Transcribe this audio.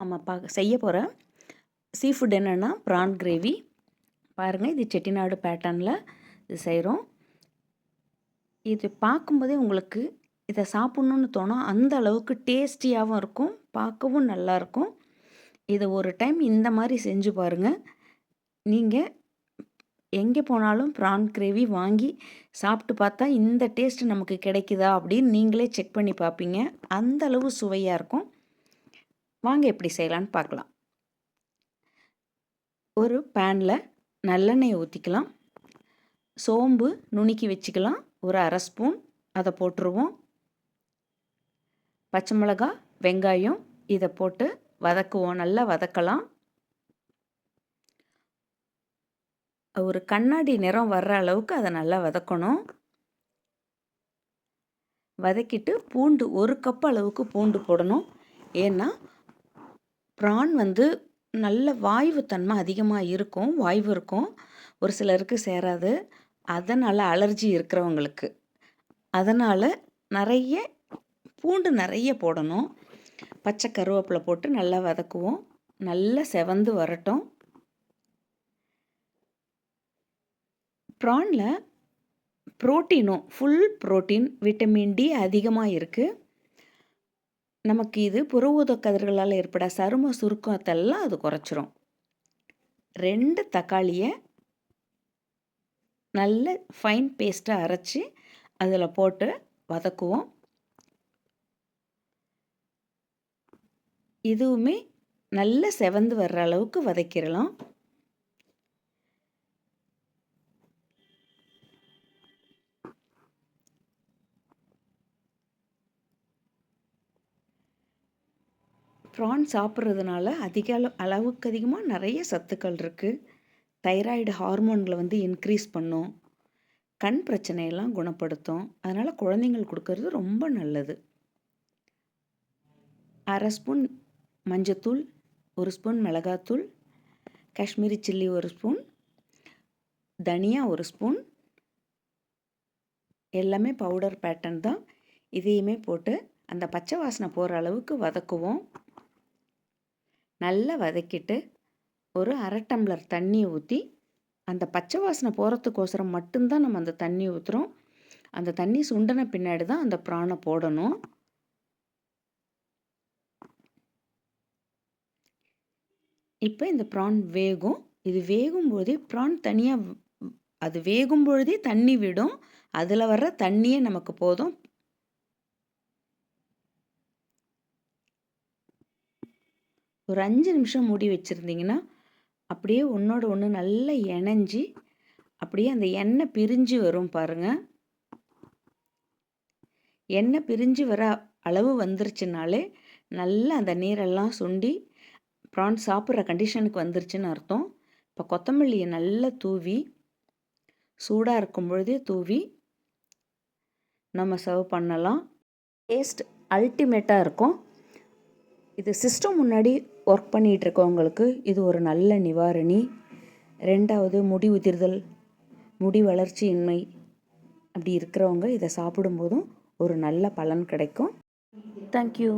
நம்ம பா செய்ய போகிற சீ ஃபுட் என்னென்னா ப்ரான் கிரேவி பாருங்கள் இது செட்டிநாடு பேட்டர்னில் இது செய்கிறோம் இது பார்க்கும்போதே உங்களுக்கு இதை சாப்பிட்ணுன்னு தோணும் அந்த அளவுக்கு டேஸ்டியாகவும் இருக்கும் பார்க்கவும் நல்லாயிருக்கும் இதை ஒரு டைம் இந்த மாதிரி செஞ்சு பாருங்கள் நீங்கள் எங்கே போனாலும் ப்ரான் கிரேவி வாங்கி சாப்பிட்டு பார்த்தா இந்த டேஸ்ட் நமக்கு கிடைக்குதா அப்படின்னு நீங்களே செக் பண்ணி பார்ப்பீங்க. அந்த அளவு சுவையாக இருக்கும். வாங்க எப்படி செய்யலான்னு பார்க்கலாம். ஒரு பேனில் நல்லெண்ணெயை ஊற்றிக்கலாம் சோம்பு நுணுக்கி வச்சுக்கலாம். ஒரு அரை ஸ்பூன் அதை போட்டுருவோம். பச்சை மிளகா வெங்காயம் இதை போட்டு வதக்குவோம். நல்லா வதக்கலாம். ஒரு கண்ணாடி நிறம் வர்ற அளவுக்கு அதை நல்லா வதக்கணும். வதக்கிட்டு பூண்டு ஒரு கப் அளவுக்கு பூண்டு போடணும். ஏன்னா ப்ரான் வந்து நல்ல வாய்வு தன்மை அதிகமாக இருக்கும் வாய்வு இருக்கும். ஒரு சிலருக்கு சேராது. அதனால் அலர்ஜி இருக்கிறவங்களுக்கு. அதனால் நிறைய பூண்டு நிறைய போடணும். பச்சை கருவேப்பிலை போட்டு நல்லா வதக்குவோம். நல்லா செவந்து வரட்டும். ப்ரானில் ப்ரோட்டீனும் ஃபுல் ப்ரோட்டீன் விட்டமின் டி அதிகமாக இருக்குது நமக்கு இது புற கதிர்களால் ஏற்பட சரும சுருக்கத்தெல்லாம் அது குறைச்சிரும். ரெண்டு தக்காளியை நல்ல ஃபைன் பேஸ்ட்டாக அரைச்சி அதில் போட்டு வதக்குவோம். இதுவுமே நல்ல செவந்து வர்ற அளவுக்கு வதக்கிடலாம் ப்ரான் சாப்பிட்றதுனால அதிக அளவு அளவுக்கு அதிகமாக நிறைய சத்துக்கள் இருக்குது தைராய்டு ஹார்மோன்களை வந்து இன்க்ரீஸ் பண்ணும். கண் பிரச்சனையெல்லாம் குணப்படுத்தும். அதனால் குழந்தைங்களுக்கு கொடுக்கறது ரொம்ப நல்லது. அரை ஸ்பூன் மஞ்சத்தூள் ஒரு ஸ்பூன் மிளகாத்தூள் காஷ்மீரி சில்லி ஒரு ஸ்பூன் தனியா ஒரு ஸ்பூன். எல்லாமே பவுடர் பேட்டர்ன் தான். இதையுமே போட்டு அந்த பச்சை வாசனை போகிற அளவுக்கு வதக்குவோம். நல்லா வதக்கிட்டு ஒரு அரை டம்ளர் தண்ணி ஊற்றி அந்த பச்சை வாசனை போகிறதுக்கோசரம் மட்டும்தான் நம்ம அந்த தண்ணி ஊற்றுறோம் அந்த தண்ணி சுண்டன பின்னாடி தான் அந்த ப்ரானை போடணும். இப்போ இந்த ப்ரான் வேகும். இது வேகும் போதே ப்ரான் தனியாக அது வேகும் பொழுதே தண்ணி விடும். அதில் வர்ற தண்ணியே நமக்கு போதும். ஒரு அஞ்சு நிமிஷம் மூடி வச்சுருந்தீங்கன்னா அப்படியே ஒன்றோட ஒன்று நல்லா இணைஞ்சி அப்படியே அந்த எண்ணெய் பிரிஞ்சு வரும் பாருங்கள் எண்ணெய் பிரிஞ்சு வர அளவு வந்துருச்சுனாலே நல்லா அந்த நீரெல்லாம் சுண்டி ப்ரான் சாப்பிட்ற கண்டிஷனுக்கு வந்துருச்சுன்னு அர்த்தம். இப்போ கொத்தமல்லியை நல்லா தூவி சூடாக இருக்கும் பொழுதே தூவி நம்ம சர்வ் பண்ணலாம். டேஸ்ட் அல்டிமேட்டாக இருக்கும். இது சிஸ்டம் முன்னாடி ஒர்க் பண்ணிகிட்டு இருக்கவங்களுக்கு இது ஒரு நல்ல நிவாரணி. ரெண்டாவது முடி உதிர்தல் முடி வளர்ச்சியின்மை. அப்படி இருக்கிறவங்க இதை சாப்பிடும்போதும் ஒரு நல்ல பலன் கிடைக்கும். தேங்க்யூ